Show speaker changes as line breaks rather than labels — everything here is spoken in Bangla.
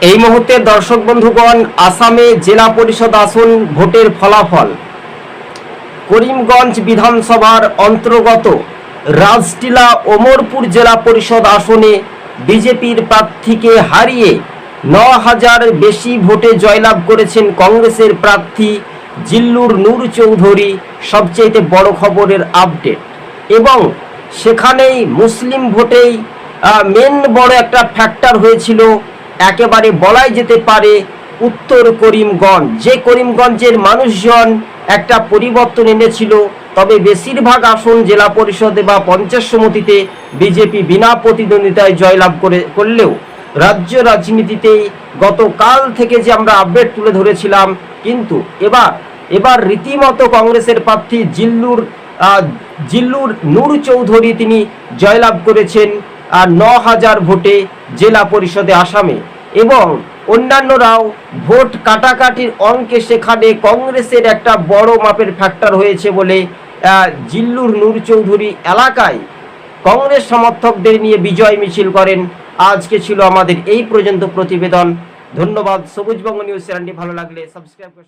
এই মুহূর্তে দর্শক বন্ধুগণ, আসামে জেলা পরিষদ আসন ভোটের ফলাফল। করিমগঞ্জ বিধানসভার অন্তর্গত রাজটিলা ওমরপুর জেলা পরিষদ আসনে বিজেপির প্রার্থীকে হারিয়ে ন হাজার বেশি ভোটে জয়লাভ করেছেন কংগ্রেসের প্রার্থী জিল্লুর নূর চৌধুরী সবচেয়ে বড় খবরের আপডেট। এবং সেখানেই মুসলিম ভোটেই মেন বড় একটা ফ্যাক্টর হয়েছিল একেবারে বলাই যেতে পারে উত্তর করিমগঞ্জ। যে করিমগঞ্জের মানুষজন একটা পরিবর্তন এনেছিল, তবে বেশিরভাগ আসন জেলা পরিষদে বা পঞ্চায়েত সমিতিতে বিজেপি বিনা প্রতিদ্বন্দ্বিতায় জয়লাভ করে, করলেও রাজ্য রাজনীতিতে গতকাল থেকে যে আমরা আপডেট তুলে ধরেছিলাম, কিন্তু এবার এবার রীতিমতো কংগ্রেসের প্রার্থী জিল্লুর জিল্লুর নূর চৌধুরী তিনি জয়লাভ করেছেন। আর ন হাজার ভোটে জেলা পরিষদে আসামে এবং অন্যান্যরাও ভোট কাটাকাটির অঙ্কে সেখানে কংগ্রেসের একটা বড় মাপের ফ্যাক্টর হয়েছে বলে জিল্লুর নূর চৌধুরী এলাকায় কংগ্রেস সমর্থকদের নিয়ে বিজয় মিছিল করেন। আজকে ছিল আমাদের এই পর্যন্ত প্রতিবেদন। ধন্যবাদ। সবুজবঙ্গ নিউজ চ্যানেলটি ভালো লাগলে সাবস্ক্রাইব করে